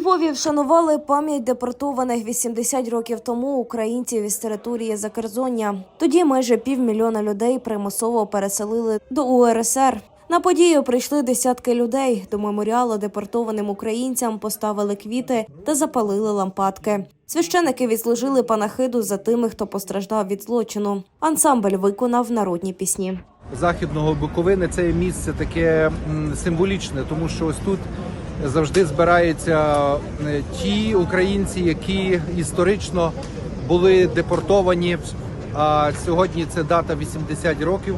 Львові вшанували пам'ять депортованих 80 років тому українців із території Закерзоння. Тоді майже півмільйона людей примусово переселили до УРСР. На подію прийшли десятки людей. До меморіалу депортованим українцям поставили квіти та запалили лампадки. Священики відслужили панахиду за тими, хто постраждав від злочину. Ансамбль виконав народні пісні. західного Буковини це місце таке символічне, тому що ось тут завжди збираються е, ті українці, які історично були депортовані. А сьогодні це дата 80 років.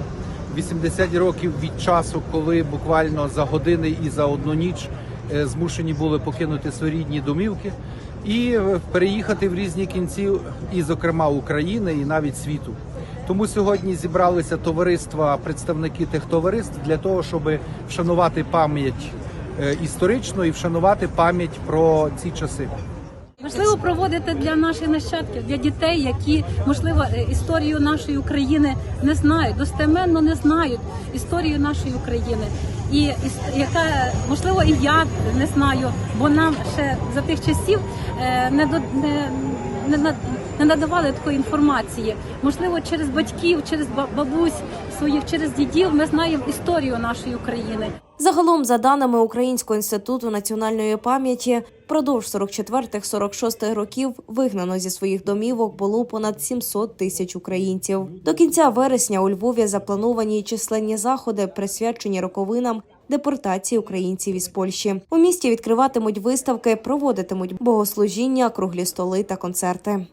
80 років від часу, коли буквально за години і за одну ніч е, змушені були покинути свої рідні домівки і е, переїхати в різні кінці, і, зокрема, України, і навіть світу. Тому сьогодні зібралися товариства, представники тих товариств для того, щоб вшанувати пам'ять е, історичну і вшанувати пам'ять про ці часи. Важливо проводити для наших нащадків, для дітей, які можливо е, історію нашої України не знають, достеменно не знають історію нашої України, і іс- яка можливо і я не знаю, бо нам ще за тих часів е, не до не, не, не надавали такої інформації. Можливо, через батьків, через ба- бабусь своїх, через дідів ми знаємо історію нашої України. Загалом, за даними Українського інституту національної пам'яті, впродовж 44-46 років вигнано зі своїх домівок було понад 700 тисяч українців. До кінця вересня у Львові заплановані численні заходи, присвячені роковинам депортації українців із Польщі. У місті відкриватимуть виставки, проводитимуть богослужіння, круглі столи та концерти.